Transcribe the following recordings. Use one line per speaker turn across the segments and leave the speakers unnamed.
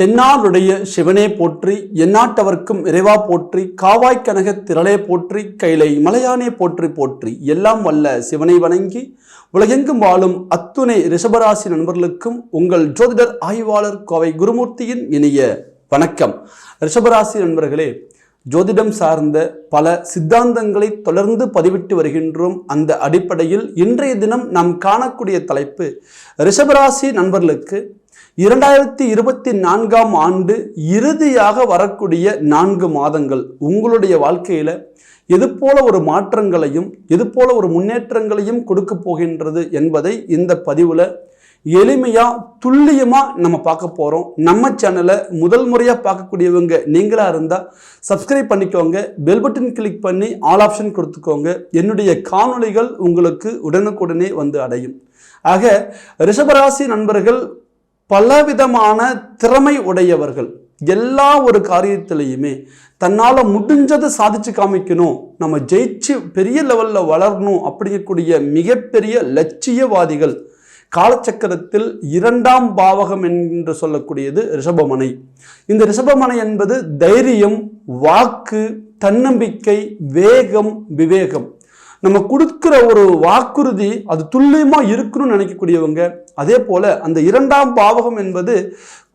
தென்னாருடைய சிவனே போற்றி எந்நாட்டவர்க்கும் இறைவா போற்றி காவாய் கனக திரளே போற்றி கைலை மலையானே போற்றி போற்றி. எல்லாம் வல்ல சிவனை வணங்கி உலகெங்கும் வாழும் அத்துணை ரிஷபராசி நண்பர்களுக்கும் உங்கள் ஜோதிடர் ஆய்வாளர் கோவை குருமூர்த்தியின் இனிய வணக்கம். ரிஷபராசி நண்பர்களே ஜோதிடம் சார்ந்த பல சித்தாந்தங்களை தொடர்ந்து பதிவிட்டு வருகின்றோம். அந்த அடிப்படையில் இன்றைய தினம் நாம் காணக்கூடிய தலைப்பு ரிஷபராசி நண்பர்களுக்கு இரண்டாயிரத்தி இருபத்தி நான்காம் ஆண்டு இறுதியாக வரக்கூடிய நான்கு மாதங்கள் உங்களுடைய வாழ்க்கையில் எது போல ஒரு மாற்றங்களையும் எது போல ஒரு முன்னேற்றங்களையும் கொடுக்க போகின்றது என்பதை இந்த பதிவில் எளிமையாக துல்லியமாக நம்ம பார்க்க போகிறோம் நம்ம சேனலை முதல் முறையாக பார்க்கக்கூடியவங்க நீங்களாக இருந்தால் சப்ஸ்கிரைப் பண்ணிக்கோங்க பெல் பட்டன் கிளிக் பண்ணி ஆல் ஆப்ஷன் கொடுத்துக்கோங்க. என்னுடைய காணொளிகள் உங்களுக்கு உடனுக்குடனே வந்து அடையும். ஆக ரிஷபராசி நண்பர்கள் பலவிதமான திறமை உடையவர்கள். எல்லா ஒரு காரியத்திலையுமே தன்னால் முடிஞ்சதை சாதிச்சு காமிக்கணும். நம்ம ஜெயிச்சு பெரிய லெவலில் வளரணும் அப்படிங்கக்கூடிய மிகப்பெரிய லட்சியவாதிகள் காலச்சக்கரத்தில் இரண்டாம் பாவகம் என்று சொல்லக்கூடியது ரிஷபமனை. இந்த ரிஷபமனை என்பது தைரியம் வாக்கு தன்னம்பிக்கை வேகம் விவேகம். நம்ம கொடுக்குற ஒரு வாக்குறுதி அது துல்லியமாக இருக்கணும்னு நினைக்கக்கூடியவங்க அதே போல் அந்த இரண்டாம் பாவகம் என்பது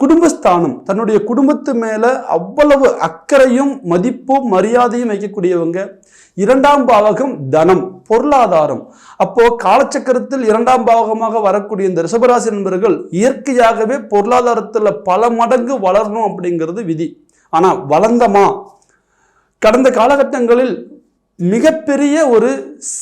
குடும்பஸ்தானம் தன்னுடைய குடும்பத்து மேலே அவ்வளவு அக்கறையும் மதிப்பும் மரியாதையும் வைக்கக்கூடியவங்க. இரண்டாம் பாவகம் தனம் பொருளாதாரம். அப்போ காலச்சக்கரத்தில் இரண்டாம் பாவகமாக வரக்கூடிய இந்த ரிஷபராசி நண்பர்கள் இயற்கையாகவே பொருளாதாரத்தில் பல மடங்கு வளரணும் அப்படிங்கிறது விதி. ஆனால் வளர்ந்தமா? கடந்த காலகட்டங்களில் மிகப்பெரிய ஒரு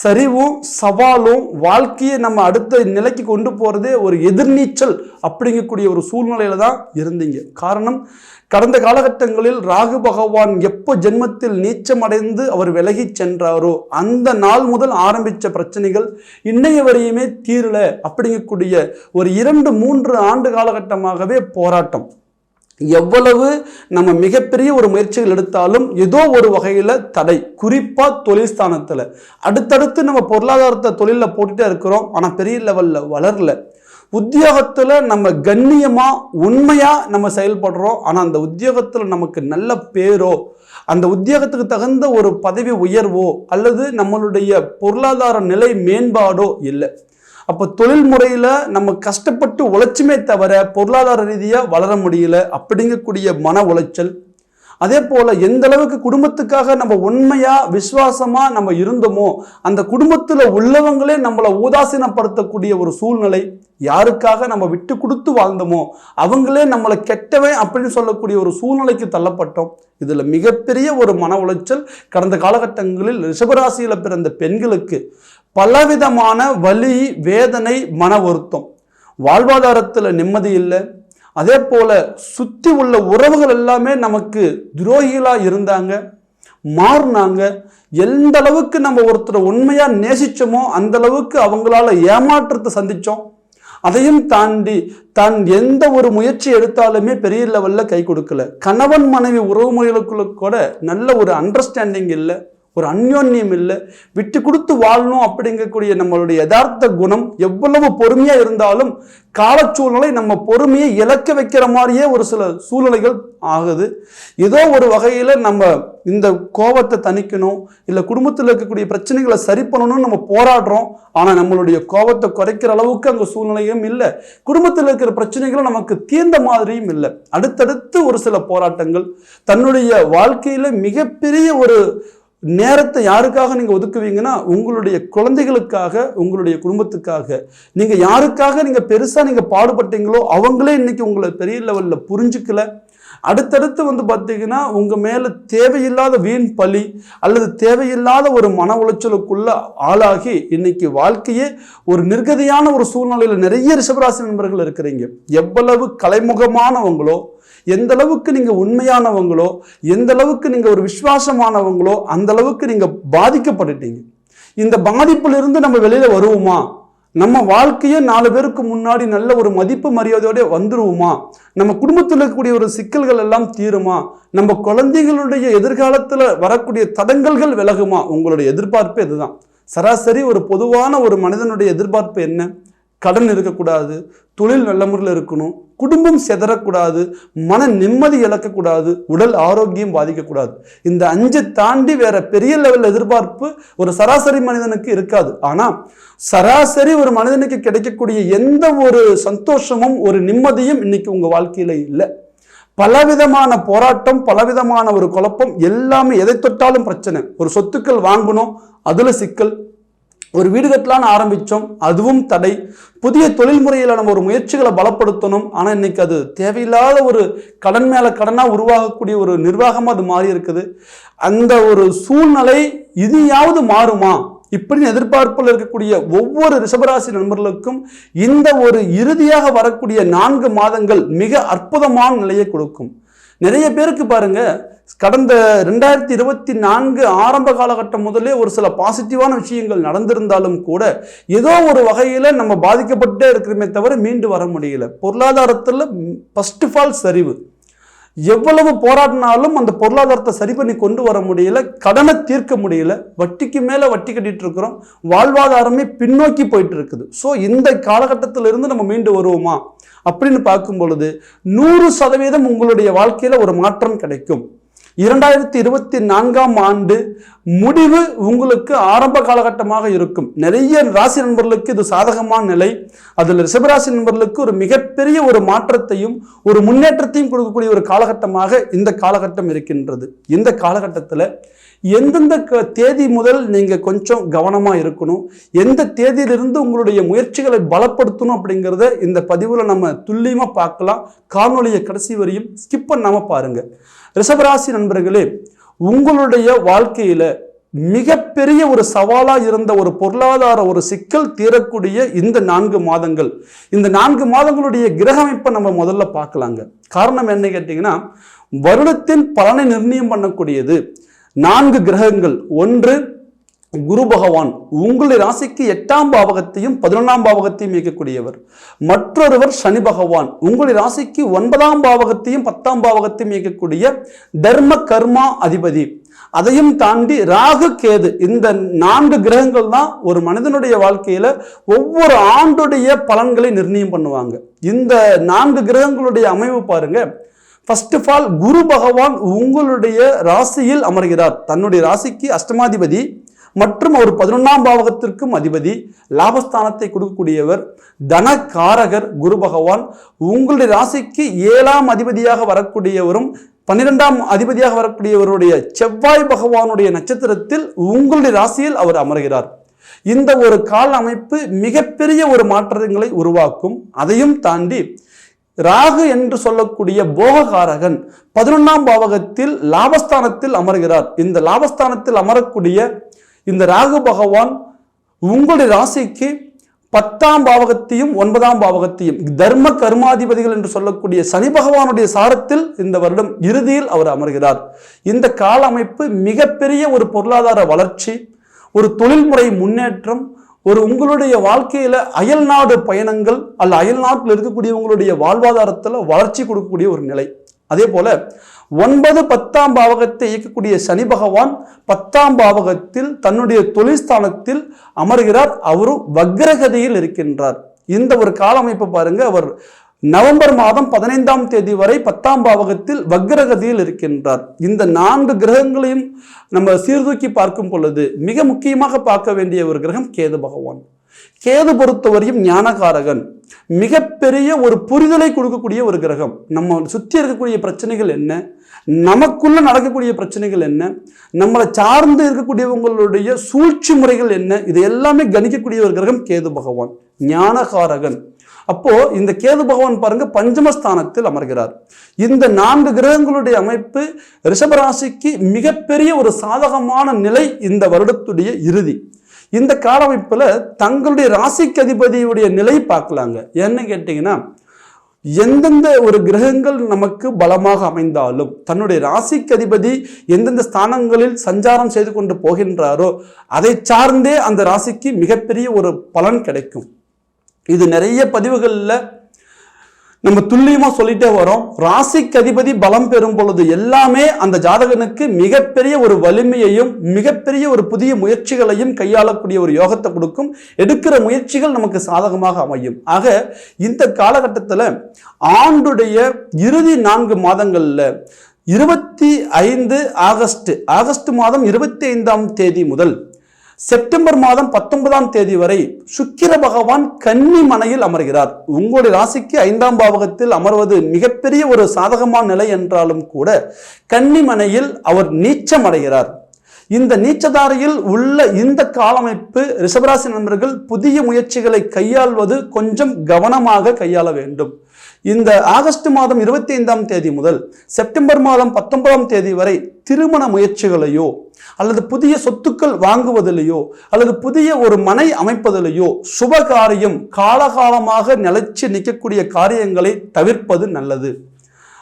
சரிவும் சவாலும் வாழ்க்கையை நம்ம அடுத்த நிலைக்கு கொண்டு போகிறதே ஒரு எதிர்நீச்சல் அப்படிங்கக்கூடிய ஒரு சூழ்நிலையில தான் இருந்தீங்க. காரணம் கடந்த காலகட்டங்களில் ராகு பகவான் எப்போ ஜென்மத்தில் நீச்சமடைந்து அவர் விலகி சென்றாரோ அந்த நாள் முதல் ஆரம்பித்த பிரச்சனைகள் இன்னைய வரையுமே தீரல அப்படிங்கக்கூடிய ஒரு இரண்டு மூன்று ஆண்டு காலகட்டமாகவே போராட்டம். எவ்வளவு நம்ம மிகப்பெரிய ஒரு முயற்சிகள் எடுத்தாலும் ஏதோ ஒரு வகையில் தடை. குறிப்பாக தொழில் ஸ்தானத்தில். அடுத்தடுத்து நம்ம பொருளாதாரத்தை தொழிலில் போட்டுகிட்டே இருக்கிறோம். ஆனால் பெரிய லெவலில் வளரல. உத்தியோகத்தில் நம்ம கண்ணியமாக உண்மையாக நம்ம செயல்படுறோம். ஆனால் அந்த உத்தியோகத்தில் நமக்கு நல்ல பேரோ அந்த உத்தியோகத்துக்கு தகுந்த ஒரு பதவி உயர்வோ அல்லது நம்மளுடைய பொருளாதார நிலை மேம்பாடோ இல்லை. அப்போ தொழில் முறையில் நம்ம கஷ்டப்பட்டு உழைச்சுமே தவிர பொருளாதார ரீதியாக வளர முடியல. அப்படிங்கக்கூடிய மன உளைச்சல் அதே போல் எந்த அளவுக்கு குடும்பத்துக்காக நம்ம உண்மையாக விசுவாசமாக நம்ம இருந்தோமோ அந்த குடும்பத்தில் உள்ளவங்களே நம்மளை உதாசீனப்படுத்தக்கூடிய ஒரு சூழ்நிலை யாருக்காக நம்ம விட்டு கொடுத்து வாழ்ந்தோமோ அவங்களே நம்மளை கெட்டவன் அப்படின்னு சொல்லக்கூடிய ஒரு சூழ்நிலைக்கு தள்ளப்பட்டோம். இதில் மிகப்பெரிய ஒரு மன உளைச்சல் கடந்த காலகட்டங்களில் ரிஷபராசியில் பிறந்த பெண்களுக்கு பலவிதமான வலி வேதனை மன வருத்தம். வாழ்வாதாரத்தில் நிம்மதி இல்லை அதே போல் சுற்றி உள்ள உறவுகள் எல்லாமே நமக்கு துரோகிகளாக இருந்தாங்க மாறினாங்க. எந்த அளவுக்கு நம்ம ஒருத்தரை உண்மையாக நேசிச்சோமோ அந்த அளவுக்கு அவங்களால ஏமாற்றத்தை சந்தித்தோம் அதையும் தாண்டி தான் எந்த ஒரு முயற்சி எடுத்தாலுமே பெரிய லெவலில் கை கொடுக்கல. கணவன் மனைவி உறவு முறைகளுக்குள்ள கூட நல்ல ஒரு அண்டர்ஸ்டாண்டிங் இல்லை. ஒரு அந்யோன்யம் இல்லை. விட்டு கொடுத்து வாழணும் அப்படிங்கக்கூடிய நம்மளுடைய யதார்த்த குணம் எவ்வளவு பொறுமையாக இருந்தாலும் காலச்சூழ்நிலை நம்ம பொறுமையை இழக்க வைக்கிற மாதிரியே ஒரு சில சூழ்நிலைகள் ஆகுது. ஏதோ ஒரு வகையில் நம்ம இந்த கோபத்தை தணிக்கணும் இல்லை குடும்பத்தில் இருக்கக்கூடிய பிரச்சனைகளை சரி பண்ணணும்னு நம்ம போராடுறோம். ஆனால் நம்மளுடைய கோபத்தை குறைக்கிற அளவுக்கு அங்கே சூழ்நிலையும் இல்லை. குடும்பத்தில் இருக்கிற பிரச்சனைகளும் நமக்கு தீர்ந்த மாதிரியும் இல்லை. அடுத்தடுத்து ஒரு சில போராட்டங்கள் தன்னுடைய வாழ்க்கையில் மிகப்பெரிய ஒரு நேரத்தை யாருக்காக நீங்கள் ஒதுக்குவீங்கன்னா உங்களுடைய குழந்தைகளுக்காக உங்களுடைய குடும்பத்துக்காக. நீங்கள் யாருக்காக நீங்கள் பெருசாக நீங்கள் பாடுபட்டீங்களோ அவங்களே இன்னைக்கு உங்களை பெரிய லெவலில் புரிஞ்சுக்கல. அடுத்தடுத்து வந்து பார்த்தீங்கன்னா உங்கள் மேலே தேவையில்லாத வீண் பழி அல்லது தேவையில்லாத ஒரு மன உளைச்சலுக்குள்ள ஆளாகி இன்னைக்கு வாழ்க்கையே ஒரு நிர்கதியான ஒரு சூழ்நிலையில் நிறைய ரிஷபராசி நண்பர்கள் இருக்கிறீங்க. எவ்வளவு கலைமுகமானவங்களோ எந்த அளவுக்கு நீங்கள் உண்மையானவங்களோ எந்த அளவுக்கு நீங்கள் ஒரு விசுவாசமானவங்களோ அந்த அளவுக்கு நீங்கள் பாதிக்கப்பட்டுட்டீங்க. இந்த பாதிப்பிலிருந்து நம்ம வெளியில் வருவோமா? நம்ம வாழ்க்கையே நாலு பேருக்கு முன்னாடி நல்ல ஒரு மதிப்பு மரியாதையோட வந்துருவோமா? நம்ம குடும்பத்தில் இருக்கக்கூடிய ஒரு சிக்கல்கள் எல்லாம் தீருமா? நம்ம குழந்தைகளுடைய எதிர்காலத்தில் வரக்கூடிய தடங்கல்கள் விலகுமா? உங்களுடைய எதிர்பார்ப்பு இதுதான். சராசரி ஒரு பொதுவான ஒரு மனிதனுடைய எதிர்பார்ப்பு என்ன? கடன் இருக்கக்கூடாது தொழில் நல்ல முறையில் இருக்கணும் குடும்பம் செதறக்கூடாது மன நிம்மதி இழக்கக்கூடாது உடல் ஆரோக்கியம் பாதிக்கக்கூடாது. இந்த அஞ்சு தாண்டி வேற பெரிய லெவல் எதிர்பார்ப்பு ஒரு சராசரி மனிதனுக்கு இருக்காது. ஆனால் சராசரி ஒரு மனிதனுக்கு கிடைக்கக்கூடிய எந்த ஒரு சந்தோஷமும் ஒரு நிம்மதியும் இன்னைக்கு உங்கள் வாழ்க்கையில் இல்லை. பலவிதமான போராட்டம் பலவிதமான ஒரு குழப்பம் எல்லாமே எதை தொட்டாலும் பிரச்சனை. ஒரு சொத்துக்கள் வாங்கணும் அதில் சிக்கல். ஒரு வீடு கட்டலான்னு ஆரம்பித்தோம் அதுவும் தடை. புதிய தொழில் முறையில் நம்ம ஒரு முயற்சிகளை பலப்படுத்தணும். ஆனால் இன்னைக்கு அது தேவையில்லாத ஒரு கடன் மேலே கடனாக உருவாகக்கூடிய ஒரு நிர்வாகமாக அது மாறி இருக்குது. அந்த ஒரு சூழ்நிலை இனியாவது மாறுமா? இப்படின்னு எதிர்பார்ப்பில் இருக்கக்கூடிய ஒவ்வொரு ரிஷபராசி நண்பர்களுக்கும் இந்த ஒரு இறுதியாக வரக்கூடிய நான்கு மாதங்கள் மிக அற்புதமான நிலையை கொடுக்கும். நிறைய பேருக்கு பாருங்க கடந்த ரெண்டாயிரத்தி இருபத்தி நான்கு ஆரம்ப காலகட்டம் முதலே ஒரு சில பாசிட்டிவான விஷயங்கள் நடந்திருந்தாலும் கூட ஏதோ ஒரு வகையில் நம்ம பாதிக்கப்பட்டே இருக்கிறோமே தவிர மீண்டு வர முடியல. பொருளாதாரத்தில் ஃபர்ஸ்ட் ஆஃப் ஆல் சரிவு. எவ்வளவு போராடினாலும் அந்த பொருளாதாரத்தை சரி பண்ணி கொண்டு வர முடியல கடனை தீர்க்க முடியல வட்டிக்கு மேலே வட்டி கட்டிட்டு இருக்கிறோம் வாழ்வாதாரமே பின்னோக்கி போயிட்டு இருக்குது. ஸோ இந்த காலகட்டத்திலிருந்து நம்ம மீண்டு வருவோமா? அப்படின்னு பார்க்கும் பொழுது நூறு சதவீதம் உங்களுடைய வாழ்க்கையில் ஒரு மாற்றம் கிடைக்கும். இரண்டாயிரத்தி இருபத்தி நான்காம் ஆண்டு முடிவு உங்களுக்கு ஆரம்ப காலகட்டமாக இருக்கும். நிறைய ராசி நண்பர்களுக்கு இது சாதகமான நிலை. அதில் ரிஷபராசி நண்பர்களுக்கு ஒரு மிகப்பெரிய ஒரு மாற்றத்தையும் ஒரு முன்னேற்றத்தையும் கொடுக்கக்கூடிய ஒரு காலகட்டமாக இந்த காலகட்டம் இருக்கின்றது. இந்த காலகட்டத்தில் எந்தெந்த க- தேதி முதல் நீங்கள் கொஞ்சம் கவனமாக இருக்கணும்? எந்த தேதியிலிருந்து உங்களுடைய முயற்சிகளை பலப்படுத்தணும் அப்படிங்கிறத இந்த பதிவில் நம்ம துல்லியமாக பார்க்கலாம். காணொலியை கடைசி வரையும் ஸ்கிப் பண்ணாமல் பாருங்கள் ரிஷபராசி நண்பர்களே உங்களுடைய வாழ்க்கையில் மிகப்பெரிய ஒரு சவாலாக இருந்த ஒரு பொருளாதார ஒரு சிக்கல் தீரக்கூடிய இந்த நான்கு மாதங்கள். இந்த நான்கு மாதங்களுடைய கிரக அமைப்பை நம்ம முதல்ல பார்க்கலாங்க. காரணம் என்ன கேட்டிங்கன்னா வருடத்தின் பலனை நிர்ணயம் பண்ணக்கூடியது நான்கு கிரகங்கள். ஒன்று குரு பகவான் உங்களுடைய ராசிக்கு எட்டாம் பாவகத்தையும் பதினொன்றாம் பாவகத்தையும் இயக்கக்கூடியவர். மற்றொருவர் சனி பகவான் உங்களுடைய ராசிக்கு ஒன்பதாம் பாவகத்தையும் பத்தாம் பாவகத்தையும் இயக்கக்கூடிய தர்ம கர்மா அதிபதி. அதையும் தாண்டி ராகு கேது இந்த நான்கு கிரகங்கள் தான் ஒரு மனிதனுடைய வாழ்க்கையில ஒவ்வொரு ஆண்டுடைய பலன்களை நிர்ணயம் பண்ணுவாங்க. இந்த நான்கு கிரகங்களுடைய அமைவு பாருங்க. ஃபர்ஸ்ட் ஆஃப் ஆல் குரு பகவான் உங்களுடைய ராசியில் அமர்கிறார். தன்னுடைய ராசிக்கு அஷ்டமாதிபதி. மற்றும் ஒரு பதினொன்றாம் பாவகத்திற்கும் அதிபதி லாபஸ்தானத்தை கொடுக்கக்கூடியவர் தனகாரகர் குரு பகவான். உங்களுடைய ராசிக்கு ஏழாம் அதிபதியாக வரக்கூடியவரும் பன்னிரெண்டாம் அதிபதியாக வரக்கூடியவருடைய செவ்வாய் பகவானுடைய நட்சத்திரத்தில் உங்களுடைய ராசியில் அவர் அமர்கிறார். இந்த ஒரு கால அமைப்பு மிகப்பெரிய ஒரு மாற்றங்களை உருவாக்கும். அதையும் தாண்டி ராகு என்று சொல்லக்கூடிய போககாரகன் பதினொன்றாம் பாவகத்தில் லாபஸ்தானத்தில் அமர்கிறார். இந்த லாபஸ்தானத்தில் அமரக்கூடிய இந்த ராகு பகவான் உங்களுடைய ராசிக்கு பத்தாம் பாவகத்தையும் ஒன்பதாம் பாவகத்தையும் தர்ம கர்மாதிபதிகள் என்று சொல்லக்கூடிய சனி பகவானுடைய சாரத்தில் இந்த வருடம் இறுதியில் அவர் அமர்கிறார். இந்த கால அமைப்பு மிகப்பெரிய ஒரு பொருளாதார வளர்ச்சி ஒரு தொழில்முறை முன்னேற்றம் ஒரு உங்களுடைய வாழ்க்கையில அயல் நாடு பயணங்கள் அல்ல அயல் நாட்டில் இருக்கக்கூடியவங்களுடைய வாழ்வாதாரத்தில் வளர்ச்சி கொடுக்கக்கூடிய ஒரு நிலை. அதே போல ஒன்பது பத்தாம் பாவகத்தை இயக்கக்கூடிய சனி பகவான் பத்தாம் பாவகத்தில் தன்னுடைய தொழில்ஸ்தானத்தில் அமர்கிறார். அவரும் வக்ரகதியில் இருக்கின்றார். இந்த ஒரு கால அமைப்பு பாருங்க. அவர் நவம்பர் மாதம் பதினைந்தாம் தேதி வரை பத்தாம் பாவகத்தில் வக்ரகதியில் இருக்கின்றார். இந்த நான்கு கிரகங்களையும் நம்ம சீர்தூக்கி பார்க்கும் பொழுது மிக முக்கியமாக பார்க்க வேண்டிய ஒரு கிரகம் கேது பகவான். கேது பொறுத்தவரையும் ஞானகாரகன். மிகப்பெரிய ஒரு புரிதலை கொடுக்கக்கூடிய ஒரு கிரகம். நம்ம சுற்றி இருக்கக்கூடிய பிரச்சனைகள் என்ன? நமக்குள்ளே நடக்கக்கூடிய பிரச்சனைகள் என்ன? நம்மளை சார்ந்து இருக்கக்கூடியவங்களுடைய சூழ்ச்சி முறைகள் என்ன? இது எல்லாமே கணிக்கக்கூடிய ஒரு கிரகம் கேது பகவான் ஞானகாரகன். அப்போ இந்த கேது பகவான் பாருங்க பஞ்சமஸ்தானத்தில் அமர்கிறார். இந்த நான்கு கிரகங்களுடைய அமைப்பு ரிஷபராசிக்கு மிகப்பெரிய ஒரு சாதகமான நிலை இந்த வருடத்துடைய இறுதி. இந்த கால அமைப்பில் தங்களுடைய ராசிக்கு அதிபதியுடைய நிலை பார்க்கலாங்க. என்ன கேட்டிங்கன்னா எந்தெந்த ஒரு கிரகங்கள் நமக்கு பலமாக அமைந்தாலும் தன்னுடைய ராசிக்கு அதிபதி எந்தெந்த ஸ்தானங்களில் சஞ்சாரம் செய்து கொண்டு போகின்றாரோ அதை சார்ந்தே அந்த ராசிக்கு மிகப்பெரிய ஒரு பலன் கிடைக்கும். இது நிறைய பதிவுகளில் நம்ம துல்லியமா சொல்லிட்டே வரோம். ராசிக்கு அதிபதி பலம் பெறும் பொழுது எல்லாமே அந்த ஜாதகனுக்கு மிகப்பெரிய ஒரு வலிமையையும் மிகப்பெரிய ஒரு புதிய முயற்சிகளையும் கையாளக்கூடிய ஒரு யோகத்தை கொடுக்கும். எடுக்கிற முயற்சிகள் நமக்கு சாதகமாக அமையும். ஆக இந்த காலகட்டத்தில் ஆண்டுடைய இறுதி நான்கு மாதங்களில் இருபத்தி ஐந்து ஆகஸ்ட் ஆகஸ்ட் மாதம் இருபத்தி ஐந்தாம் தேதி முதல் செப்டம்பர் மாதம் பத்தொன்பதாம் தேதி வரை சுக்கிர பகவான் கன்னி மனையில் அமர்கிறார். உங்களுடைய ராசிக்கு ஐந்தாம் பாவகத்தில் அமர்வது மிகப்பெரிய ஒரு சாதகமான நிலை என்றாலும் கூட கன்னி மனையில் அவர் நீச்சம் அடைகிறார். இந்த நீச்சதாரையில் உள்ள இந்த காலமைப்பு ரிஷபராசி நண்பர்கள் புதிய முயற்சிகளை கையாள்வது கொஞ்சம் கவனமாக கையாள வேண்டும். இந்த ஆகஸ்ட் மாதம் இருபத்தி ஐந்தாம் தேதி முதல் செப்டம்பர் மாதம் பத்தொன்பதாம் தேதி வரை திருமண முயற்சிகளையோ அல்லது புதிய சொத்துக்கள் வாங்குவதிலேயோ அல்லது புதிய ஒரு மனை அமைப்பதிலேயோ சுப காரியம் காலகாலமாக நிலைச்சு நிற்கக்கூடிய காரியங்களை தவிர்ப்பது நல்லது.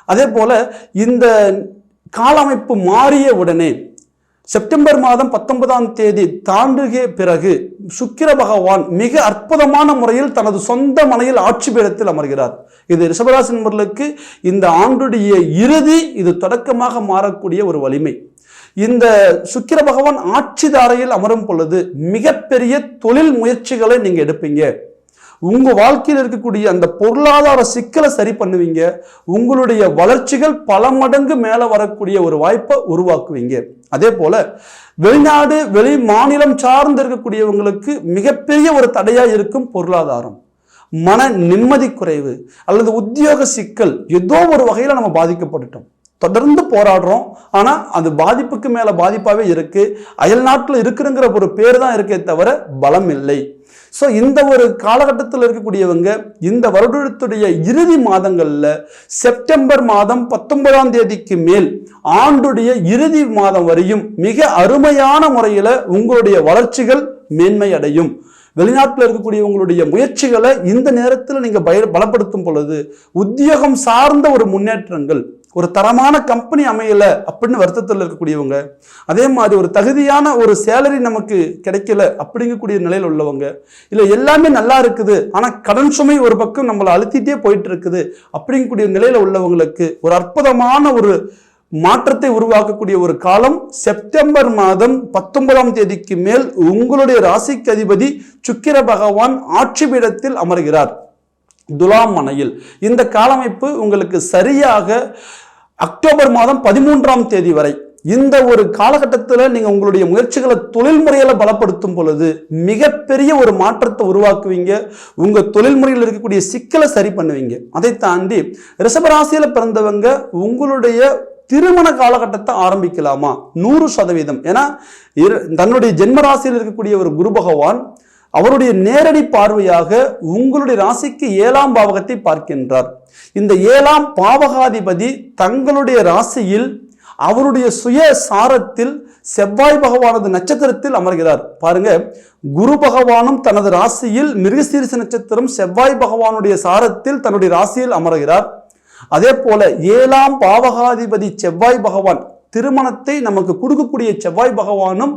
அதே போல இந்த காலமைப்பு மாறிய உடனே செப்டம்பர் மாதம் பத்தொன்பதாம் தேதி தாண்டுகிய பிறகு சுக்கிர பகவான் மிக அற்புதமான முறையில் தனது சொந்த மனையில் ஆட்சி பீடத்தில் அமர்கிறார். இது ரிஷபராசி நண்பர்களுக்கு இந்த ஆண்டுடைய இறுதி இது தொடக்கமாக மாறக்கூடிய ஒரு வலிமை. இந்த சுக்கிர பகவான் ஆட்சி தாரையில் அமரும் பொழுது மிகப்பெரிய தொழில் முயற்சிகளை நீங்கள் எடுப்பீங்க. உங்கள் வாழ்க்கையில் இருக்கக்கூடிய அந்த பொருளாதார சிக்கலை சரி பண்ணுவீங்க. உங்களுடைய வளர்ச்சிகள் பல மடங்கு மேலே வரக்கூடிய ஒரு வாய்ப்பை உருவாக்குவீங்க. அதே போல் வெளிநாடு வெளி மாநிலம் சார்ந்து இருக்கக்கூடியவங்களுக்கு மிகப்பெரிய ஒரு தடையாக இருக்கும் பொருளாதாரம். மன நிம்மதி குறைவு அல்லது உத்தியோக சிக்கல் ஏதோ ஒரு வகையில் நம்ம பாதிக்கப்பட்டுட்டோம். தொடர்ந்து போராடுறோம். ஆனால் அது பாதிப்புக்கு மேலே பாதிப்பாகவே இருக்குது அயல் நாட்டில் இருக்குங்கிற ஒரு பேர் தான் இருக்கே தவிர பலம் இல்லை. ஸோ இந்த ஒரு காலகட்டத்தில் இருக்கக்கூடியவங்க இந்த வருடத்துடைய இறுதி மாதங்களில் செப்டம்பர் மாதம் பத்தொன்பதாம் தேதிக்கு மேல் ஆண்டுடைய இறுதி மாதம் வரையும் மிக அருமையான முறையில் உங்களுடைய வளர்ச்சிகள் மேன்மை அடையும். வெளிநாட்டில் இருக்கக்கூடிய உங்களுடைய முயற்சிகளை இந்த நேரத்தில் நீங்கள் பய பலப்படுத்தும் பொழுது உத்தியோகம் சார்ந்த ஒரு முன்னேற்றங்கள் ஒரு தரமான கம்பெனி அமையல அப்படின்னு வருத்தத்தில் இருக்கக்கூடியவங்க அதே மாதிரி ஒரு தகுதியான ஒரு சேலரி நமக்கு கிடைக்கல அப்படிங்கக்கூடிய நிலையில் உள்ளவங்க இல்லை எல்லாமே நல்லா இருக்குது ஆனால் கடன் சுமை ஒரு பக்கம் நம்மளை அழுத்திட்டே போயிட்டு இருக்குது அப்படிங்கக்கூடிய நிலையில் உள்ளவங்களுக்கு ஒரு அற்புதமான ஒரு மாற்றத்தை உருவாக்கக்கூடிய ஒரு காலம் செப்டம்பர் மாதம் பத்தொன்பதாம் தேதிக்கு மேல் உங்களுடைய ராசிக்கு அதிபதி சுக்கிர பகவான் ஆட்சி பீடத்தில் அமர்கிறார். துலாம் மனையில். இந்த காலமைப்பு உங்களுக்கு சரியாக அக்டோபர் மாதம் பதிமூன்றாம் தேதி வரை இந்த ஒரு காலகட்டத்தில் நீங்கள் உங்களுடைய முயற்சிகளை தொழில் முறையில் பலப்படுத்தும் பொழுது மிகப்பெரிய ஒரு மாற்றத்தை உருவாக்குவீங்க. உங்கள் தொழில் முறையில் இருக்கக்கூடிய சிக்கலை சரி பண்ணுவீங்க. அதை தாண்டி ரிஷபராசியில் பிறந்தவங்க உங்களுடைய திருமண காலகட்டத்தை ஆரம்பிக்கலாமா? நூறு சதவீதம். ஏன்னா இரு- தன்னுடைய ஜென்மராசியில் இருக்கக்கூடிய ஒரு குரு பகவான் அவருடைய நேரடி பார்வையாக உங்களுடைய ராசிக்கு ஏழாம் பாவகத்தை பார்க்கின்றார். இந்த ஏழாம் பாவகாதிபதி தங்களுடைய ராசியில் அவருடைய சுய சாரத்தில் செவ்வாய் பகவானது நட்சத்திரத்தில் அமர்கிறார். பாருங்க குரு பகவானும் தனது ராசியில் மிருகசீரிச நட்சத்திரம் செவ்வாய் பகவானுடைய சாரத்தில் தன்னுடைய ராசியில் அமர்கிறார். அதே போல ஏழாம் பாவகாதிபதி செவ்வாய் பகவான் திருமணத்தை நமக்கு கொடுக்கக்கூடிய செவ்வாய் பகவானும்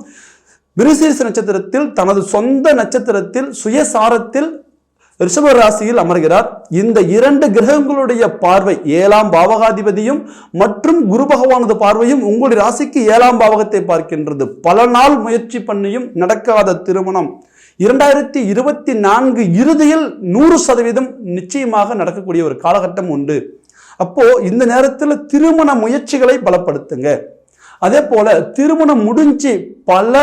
மிருசீரிச நட்சத்திரத்தில் தனது சொந்த நட்சத்திரத்தில் சுயசாரத்தில் ரிஷப ராசியில் அமர்கிறார். இந்த இரண்டு கிரகங்களுடைய பார்வை ஏழாம் பாவகாதிபதியும் மற்றும் குரு பகவானது பார்வையும் உங்களுடைய ராசிக்கு ஏழாம் பாவகத்தை பார்க்கின்றது. பல நாள் முயற்சி பண்ணியும் நடக்காத திருமணம். இரண்டாயிரத்தி இருபத்தி நான்கு இறுதியில் நூறு சதவீதம் நிச்சயமாக நடக்கக்கூடிய ஒரு காலகட்டம் உண்டு. அப்போ இந்த நேரத்தில் திருமண முயற்சிகளை பலப்படுத்துங்க. அதே போல திருமணம் முடிஞ்சு பல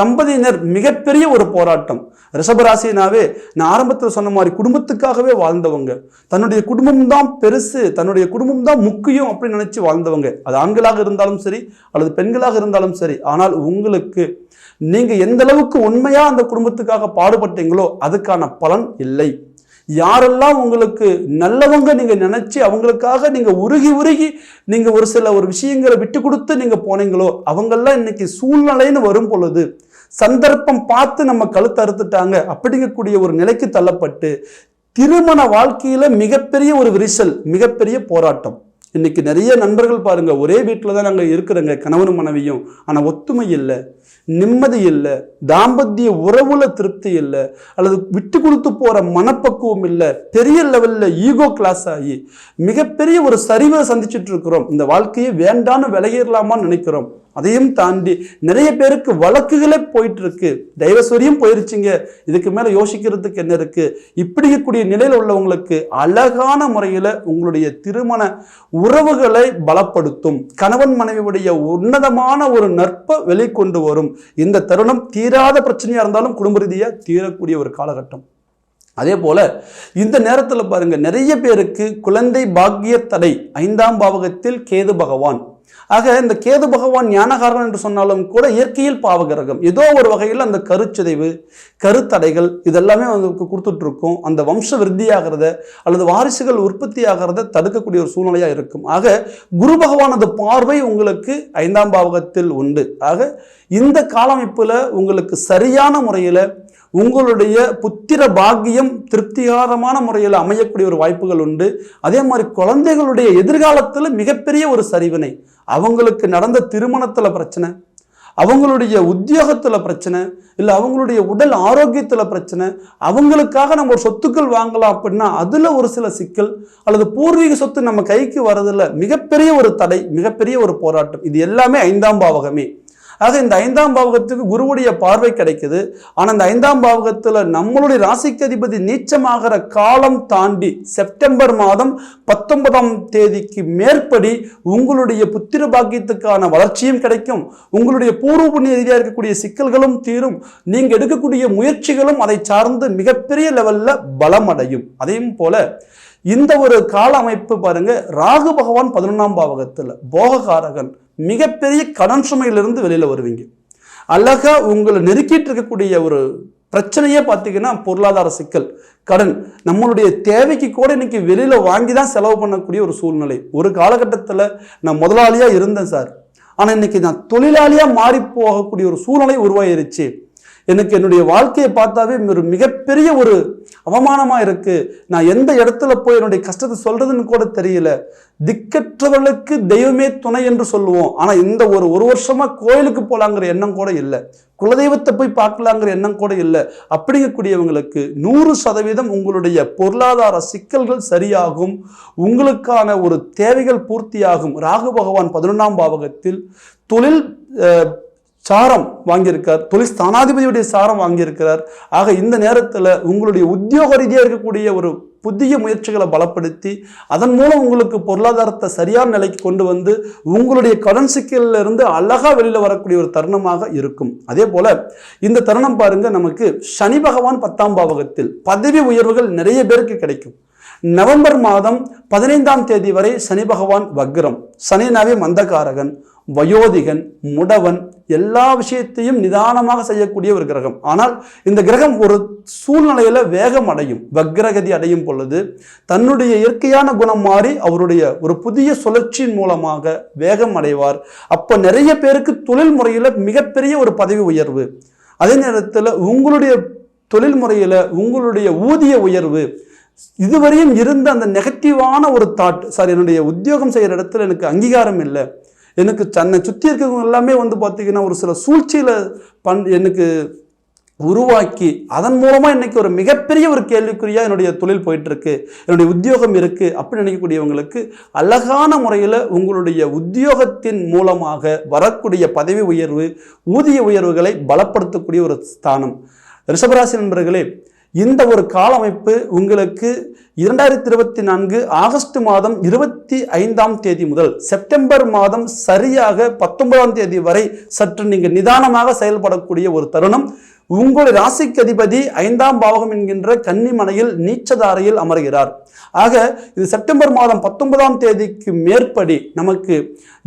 தம்பதியினர் மிகப்பெரிய ஒரு போராட்டம். ரிஷபராசினாவே நான் ஆரம்பத்தில் சொன்ன மாதிரி குடும்பத்துக்காகவே வாழ்ந்தவங்க. தன்னுடைய குடும்பம் தான் பெருசு தன்னுடைய குடும்பம் தான் முக்கியம் அப்படின்னு நினைச்சு வாழ்ந்தவங்க. அது ஆண்களாக இருந்தாலும் சரி அல்லது பெண்களாக இருந்தாலும் சரி. ஆனால் உங்களுக்கு நீங்க எந்த அளவுக்கு உண்மையா அந்த குடும்பத்துக்காக பாடுபட்டீங்களோ அதுக்கான பலன் இல்லை. யாரெல்லாம் உங்களுக்கு நல்லவங்க நீங்கள் நினச்சி அவங்களுக்காக நீங்கள் உருகி உருகி நீங்கள் ஒரு சில ஒரு விஷயங்களை விட்டு கொடுத்து நீங்கள் போனீங்களோ அவங்கெல்லாம் இன்னைக்கு சூழ்நிலைன்னு வரும் பொழுது சந்தர்ப்பம் பார்த்து நம்ம கழுத்து அறுத்துட்டாங்க அப்படிங்கக்கூடிய ஒரு நிலைக்கு தள்ளப்பட்டு திருமண வாழ்க்கையில் மிகப்பெரிய ஒரு விரிசல் மிகப்பெரிய போராட்டம். இன்றைக்கி நிறைய நண்பர்கள் பாருங்கள் ஒரே வீட்டில் தான் நாங்கள் இருக்கிறோங்க கணவனும் மனைவியும். ஆனால் ஒத்துமை இல்லை நிம்மதி இல்லை தாம்பத்திய உறவுல திருப்தி இல்லை அல்லது விட்டு கொடுத்து போகிற மனப்பக்குவம் இல்லை. பெரிய லெவலில் ஈகோ கிளாஸ் ஆகி மிகப்பெரிய ஒரு சரிவை சந்திச்சுட்டு இருக்கிறோம். இந்த வாழ்க்கையை வேண்டான்னு விலகிடலாமான்னு நினைக்கிறோம். அதையும் தாண்டி நிறைய பேருக்கு வழக்குகளே போயிட்டு இருக்கு டைவர்ஸ்வரியும் போயிருச்சுங்க. இதுக்கு மேல யோசிக்கிறதுக்கு என்ன இருக்கு? இப்படி இருக்கக்கூடிய நிலையில் உள்ளவங்களுக்கு அழகான முறையில உங்களுடைய திருமண உறவுகளை பலப்படுத்தும். கணவன் மனைவியுடைய உன்னதமான ஒரு நட்பை வெளிக்கொண்டு வரும். இந்த தருணம் தீராத பிரச்சனையா இருந்தாலும் குடும்ப ரீதியாக தீரக்கூடிய ஒரு காலகட்டம். அதே போல இந்த நேரத்தில் பாருங்க நிறைய பேருக்கு குழந்தை பாக்கிய தடை ஐந்தாம் பாவகத்தில் கேது பகவான். ஆக இந்த கேது பகவான் ஞானகாரன் என்று சொன்னாலும் கூட இயற்கையில் பாவகிரகம். ஏதோ ஒரு வகையில் அந்த கருச்சிதைவு கருத்தடைகள் இதெல்லாமே வந்து கொடுத்துட்ருக்கும். அந்த வம்ச விருத்தியாகிறத அல்லது வாரிசுகள் உற்பத்தி ஆகிறத தடுக்கக்கூடிய ஒரு சூழ்நிலையாக இருக்கும். ஆக குரு பகவானது பார்வை உங்களுக்கு ஐந்தாம் பாவகத்தில் உண்டு. ஆக இந்த காலமைப்பில் உங்களுக்கு சரியான முறையில் உங்களுடைய புத்திர பாக்கியம் திருப்திகரமான முறையில் அமையக்கூடிய ஒரு வாய்ப்புகள் உண்டு. அதே மாதிரி குழந்தைகளுடைய எதிர்காலத்தில் மிகப்பெரிய ஒரு சரிவினை அவங்களுக்கு நடந்த திருமணத்தில் பிரச்சனை அவங்களுடைய உத்தியோகத்தில் பிரச்சனை இல்லை அவங்களுடைய உடல் ஆரோக்கியத்தில் பிரச்சனை அவங்களுக்காக நம்ம ஒரு சொத்துக்கள் வாங்கலாம் அப்படின்னா அதில் ஒரு சில சிக்கல் அல்லது பூர்வீக சொத்து நம்ம கைக்கு வரதில்ல மிகப்பெரிய ஒரு தடை மிகப்பெரிய ஒரு போராட்டம். இது எல்லாமே ஐந்தாம் பாவகமே. ஆக இந்த ஐந்தாம் பாவகத்துக்கு குருவுடைய பார்வை கிடைக்குது. ஆனால் இந்த ஐந்தாம் பாவகத்தில் நம்மளுடைய ராசிக்கு அதிபதி நீச்சமாகிற காலம் தாண்டி செப்டம்பர் மாதம் பத்தொன்பதாம் தேதிக்கு மேற்படி உங்களுடைய புத்திர பாக்கியத்துக்கான வளர்ச்சியும் கிடைக்கும். உங்களுடைய பூர்வ புண்ணிய ரீதியாக இருக்கக்கூடிய சிக்கல்களும் தீரும். நீங்கள் எடுக்கக்கூடிய முயற்சிகளும் அதை சார்ந்து மிகப்பெரிய லெவலில் பலமடையும். அதையும் போல இந்த ஒரு கால அமைப்பு பாருங்க ராகு பகவான் பதினொன்றாம் பாவகத்தில் போககாரகன் மிகப்பெரிய கடன் சுமையிலிருந்து வெளியில் வருவீங்க. அழகா உங்களை நெருக்கிட்டு இருக்கக்கூடிய ஒரு பிரச்சனையே பார்த்தீங்கன்னா பொருளாதார சிக்கல் கடன். நம்மளுடைய தேவைக்கு கூட இன்னைக்கு வெளியில் வாங்கி தான் செலவு பண்ணக்கூடிய ஒரு சூழ்நிலை. ஒரு காலகட்டத்தில் நான் முதலாளியாக இருந்தேன் சார். ஆனால் இன்னைக்கு நான் தொழிலாளியாக மாறி போகக்கூடிய ஒரு சூழ்நிலை உருவாயிருச்சு. எனக்கு என்னுடைய வாழ்க்கையை பார்த்தாவே ஒரு மிகப்பெரிய ஒரு அவமானமாக இருக்குது நான் எந்த இடத்துல போய் என்னுடைய கஷ்டத்தை சொல்கிறதுன்னு கூட தெரியல. திக்கற்றவர்களுக்கு தெய்வமே துணை என்று சொல்லுவோம். ஆனால் இந்த ஒரு ஒரு வருஷமாக கோயிலுக்கு போகலாங்கிற எண்ணம் கூட இல்லை. குலதெய்வத்தை போய் பார்க்கலாங்கிற எண்ணம் கூட இல்லை. அப்படிங்கக்கூடியவங்களுக்கு நூறு சதவீதம் உங்களுடைய பொருளாதார சிக்கல்கள் சரியாகும். உங்களுக்கான ஒரு தேவைகள் பூர்த்தியாகும். ராகு பகவான் பதினொன்றாம் பாவகத்தில் தொழில் சாரம் வாங்கியிருக்கார். தொழில் ஸ்தானாதிபதியுடைய சாரம் வாங்கியிருக்கிறார். ஆக இந்த நேரத்தில் உங்களுடைய உத்தியோக ரீதியாக இருக்கக்கூடிய ஒரு புதிய முயற்சிகளை பலப்படுத்தி அதன் மூலம் உங்களுக்கு பொருளாதாரத்தை சரியான நிலைக்கு கொண்டு வந்து உங்களுடைய கடன் சிக்கலிருந்து அழகாக அழகா வரக்கூடிய ஒரு தருணமாக இருக்கும். அதே போல் இந்த தருணம் பாருங்கள் நமக்கு சனி பகவான் பத்தாம் பாவகத்தில் பதவி உயர்வுகள் நிறைய பேருக்கு கிடைக்கும். நவம்பர் மாதம் பதினைந்தாம் தேதி வரை சனி பகவான் வக்ரம். சனினாவே மந்தகாரகன் வயோதிகன் முடவன் எல்லா விஷயத்தையும் நிதானமாக செய்யக்கூடிய ஒரு கிரகம். ஆனால் இந்த கிரகம் ஒரு சூழ்நிலையில் வேகம் அடையும் வக்ரகதி அடையும் பொழுது தன்னுடைய இயற்கையான குணம் மாறி அவருடைய ஒரு புதிய சுழற்சியின் மூலமாக வேகம் அடைவார். அப்போ நிறைய பேருக்கு தொழில் முறையில் மிகப்பெரிய ஒரு பதவி உயர்வு. அதே நேரத்தில் உங்களுடைய தொழில் முறையில் உங்களுடைய ஊதிய உயர்வு. இதுவரையும் இருந்த அந்த நெகட்டிவான ஒரு தாட் சார் என்னுடைய உத்தியோகம் செய்கிற இடத்துல எனக்கு அங்கீகாரம் இல்லை. எனக்கு தன்னை சுற்றி இருக்கிறவங்க எல்லாமே வந்து பார்த்திங்கன்னா ஒரு சில சூழ்ச்சியில் பண் எனக்கு உருவாக்கி அதன் மூலமாக இன்றைக்கி ஒரு மிகப்பெரிய ஒரு கேள்விக்குறியாக என்னுடைய தொழில் போயிட்டுருக்கு என்னுடைய உத்தியோகம் இருக்குது அப்படின்னு நினைக்கக்கூடியவங்களுக்கு அழகான முறையில் உங்களுடைய உத்தியோகத்தின் மூலமாக வரக்கூடிய பதவி உயர்வு ஊதிய உயர்வுகளை பலப்படுத்தக்கூடிய ஒரு ஸ்தானம். ரிஷபராசி நண்பர்களே இந்த ஒரு கால அமைப்பு உங்களுக்கு இரண்டாயிரத்தி இருபத்தி நான்கு ஆகஸ்ட் மாதம் இருபத்தி ஐந்தாம் தேதி முதல் செப்டம்பர் மாதம் சரியாக பத்தொன்பதாம் தேதி வரை சற்று நீங்கள் நிதானமாக செயல்படக்கூடிய ஒரு தருணம். உங்களுடைய ராசிக்கு அதிபதி ஐந்தாம் பாவகம் என்கின்ற கன்னிமனையில் நீச்சதாரையில் அமர்கிறார். ஆக இது செப்டம்பர் மாதம் பத்தொன்பதாம் தேதிக்கு மேற்படி நமக்கு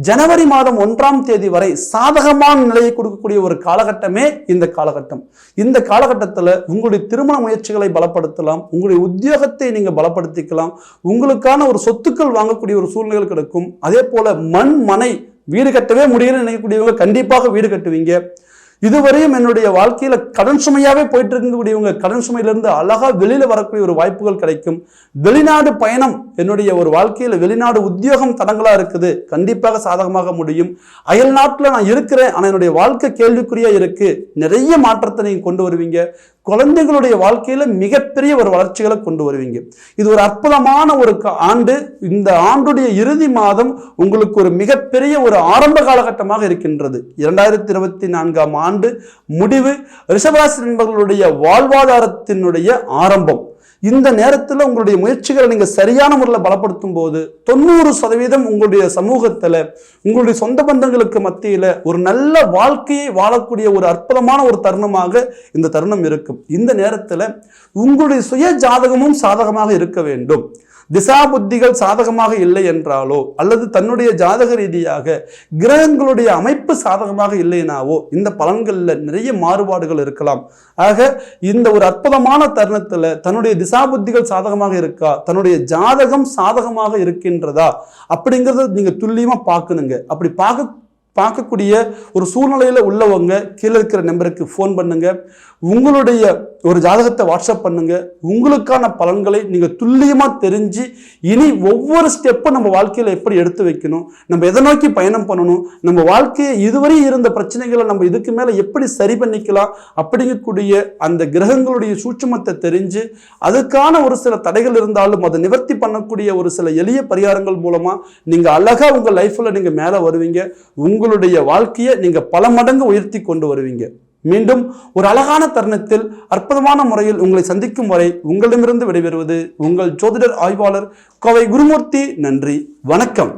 ஜனவரி மாதம் ஒன்றாம் தேதி வரை சாதகமான நிலையை கொடுக்கக்கூடிய ஒரு காலகட்டமே இந்த காலகட்டம். இந்த காலகட்டத்தில் உங்களுடைய திருமண முயற்சிகளை பலப்படுத்தலாம் உங்களுடைய உத்தியோகத்தை நீங்கள் பலப்படுத்திக்கலாம் உங்களுக்கான ஒரு சொத்துக்கள் வாங்கக்கூடிய ஒரு சூழ்நிலைகள் கிடைக்கும். அதே போல மண் மனை வீடு கட்டவே முடியலன்னு நினைக்கக்கூடியவங்க கண்டிப்பாக வீடு கட்டுவீங்க. இதுவரையும் என்னுடைய வாழ்க்கையில் கடன் சுமையாகவே போயிட்டு இருக்கக்கூடியவங்க கடன் சுமையிலிருந்து அழகாக வெளியில் வரக்கூடிய ஒரு வாய்ப்புகள் கிடைக்கும். வெளிநாடு பயணம் என்னுடைய ஒரு வாழ்க்கையில் வெளிநாடு உத்தியோகம் தடங்களாக இருக்குது. கண்டிப்பாக சாதகமாக முடியும். அயல் நாட்டில் நான் இருக்கிறேன் ஆனால் என்னுடைய வாழ்க்கை கேள்விக்குறியாக இருக்கு. நிறைய மாற்றத்தை நீங்கள் கொண்டு வருவீங்க. குழந்தைகளுடைய வாழ்க்கையில் மிகப்பெரிய ஒரு வளர்ச்சிகளை கொண்டு வருவீங்க. இது ஒரு அற்புதமான ஒரு க- ஆண்டு. இந்த ஆண்டுடைய இறுதி மாதம் உங்களுக்கு ஒரு மிகப்பெரிய ஒரு ஆரம்ப காலகட்டமாக இருக்கின்றது. இரண்டாயிரத்தி இருபத்தி நான்காம் ஆண்டு முடிவு. ரிஷபராசி நண்பர்களுடைய வாழ்வாதாரத்தினுடைய ஆரம்பம். இந்த நேரத்தில் உங்களுடைய முயற்சிகளை நீங்கள் சரியான முறையில் பலப்படுத்தும் போது தொண்ணூறு சதவீதம் உங்களுடைய சமூகத்தில் உங்களுடைய சொந்த பந்தங்களுக்கு மத்தியில் ஒரு நல்ல வாழ்க்கையை வாழக்கூடிய ஒரு அற்புதமான ஒரு தருணமாக இந்த தருணம் இருக்கும். இந்த நேரத்தில் உங்களுடைய சுய ஜாதகமும் சாதகமாக இருக்க வேண்டும். திசா புத்திகள் சாதகமாக இல்லை என்றாலோ அல்லது தன்னுடைய ஜாதக ரீதியாக கிரகங்களுடைய அமைப்பு சாதகமாக இல்லைனாவோ இந்த பலன்களில் நிறைய மாறுபாடுகள் இருக்கலாம். ஆக இந்த ஒரு அற்புதமான தருணத்தில் தன்னுடைய திசா புத்திகள் சாதகமாக இருக்கா தன்னுடைய ஜாதகம் சாதகமாக இருக்கின்றதா அப்படிங்கிறத நீங்கள் துல்லியமாக பார்க்கணுங்க. அப்படி பார்க்க பார்க்கக்கூடிய ஒரு சூழ்நிலையில் உள்ளவங்க கீழே இருக்கிற நம்பருக்கு ஃபோன் பண்ணுங்கள் உங்களுடைய ஒரு ஜாதகத்தை வாட்ஸ்அப் பண்ணுங்கள் உங்களுக்கான பலன்களை நீங்கள் துல்லியமாக தெரிஞ்சு இனி ஒவ்வொரு ஸ்டெப்பும் நம்ம வாழ்க்கையில் எப்படி எடுத்து வைக்கணும்? நம்ம எதை நோக்கி பயணம் பண்ணணும்? நம்ம வாழ்க்கையை இதுவரை இருந்த பிரச்சனைகளை நம்ம இதுக்கு மேலே எப்படி சரி பண்ணிக்கலாம்? அப்படிங்கக்கூடிய அந்த கிரகங்களுடைய சூட்சுமத்தை தெரிஞ்சு அதுக்கான ஒரு சில தடைகள் இருந்தாலும் அதை நிவர்த்தி பண்ணக்கூடிய ஒரு சில எளிய பரிகாரங்கள் மூலமாக நீங்கள் அழகாக உங்கள் லைஃப்பில் நீங்கள் மேலே வருவீங்க. உங்கள் உங்களுடைய வாழ்க்கையை நீங்க பல மடங்கு உயர்த்தி கொண்டு வருவீங்க. மீண்டும் ஒரு அழகான தருணத்தில் அற்புதமான முறையில் உங்களை சந்திக்கும் வரை உங்களிடமிருந்து விடைபெறுவது உங்கள் ஜோதிடர் ஆய்வாளர் கோவை குருமூர்த்தி. நன்றி வணக்கம்.